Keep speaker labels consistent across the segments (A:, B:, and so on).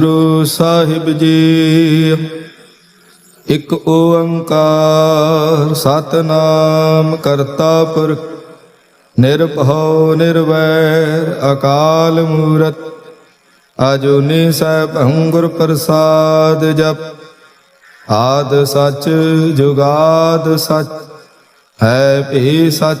A: ਗੁਰੂ ਸਾਹਿਬ ਜੀ। ਇੱਕ ਓੰਕਾਰ ਸਤਨਾਮ ਕਰਤਾ ਪੁਰਖ ਨਿਰਭਉ ਨਿਰਵੈਰ ਅਕਾਲ ਮੂਰਤ। ਅਜੂਨੀ ਸੈਭੰ ਗੁਰ ਪ੍ਰਸਾਦ ਜਪ, ਆਦ ਸਚ ਜੁਗਾਦ ਸਚ, ਹੈ ਭੀ ਸਚ।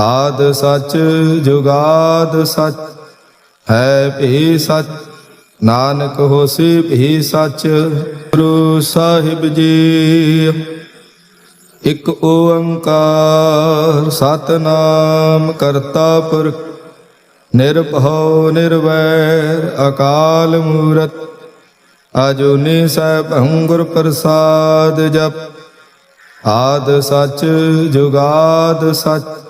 A: ਆਦ ਸਚ ਜੁਗਾਦ ਸਚ, ਹੈ ਭੀ ਸਚ, ਨਾਨਕ ਹੋਸੀ ਭੀ ਸਚ, ਗੁਰੂ ਸਾਹਿਬ ਜੀ। ਇੱਕ ਓੰਕਾਰ, ਸਤਨਾਮ ਕਰਤਾ ਪੁਰਖ, ਨਿਰਭਉ, ਨਿਰਵੈਰ, ਅਕਾਲ ਮੂਰਤ, ਅਜੂਨੀ ਸੈਭੰ ਗੁਰ ਪ੍ਰਸਾਦ ਜਪ। ਆਦ ਸਚ ਜੁਗਾਦ ਸਚ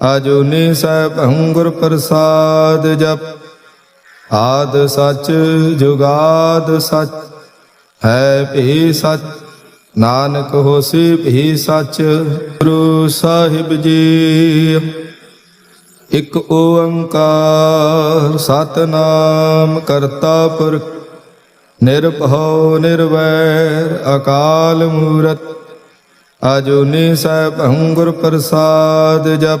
A: ਅਜੂਨੀ ਸੈਭੰ ਗੁਰ ਪ੍ਰਸਾਦ ਜਪ। ਆਦ ਸਚ, ਜੁਗਾਦ ਸਚ, ਹੈ ਭੀ ਸਚ, ਨਾਨਕ ਹੋਸੀ ਭੀ ਸਚ, ਗੁਰੂ ਸਾਹਿਬ ਜੀ। ਇਕ ਓੰਕਾਰ ਸਤਨਾਮ ਕਰਤਾ ਪੁਰਖ, ਨਿਰਭਉ ਨਿਰਵੈਰ ਅਕਾਲ ਮੂਰਤ। ਅਜੂਨੀ ਸੈਭੰ ਗੁਰ ਪ੍ਰਸਾਦ ਜਪ।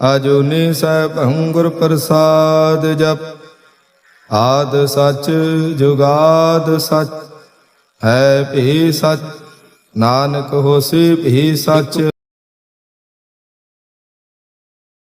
A: ਅਜੂਨੀ ਸੈਭੰ ਗੁਰ ਪ੍ਰਸਾਦ ਜਪ। ਆਦ ਸਚ, ਜੁਗਾਦ ਸਚ, ਹੈ ਭੀ ਸਚ, ਨਾਨਕ ਹੋਸੀ ਭੀ ਸਚ।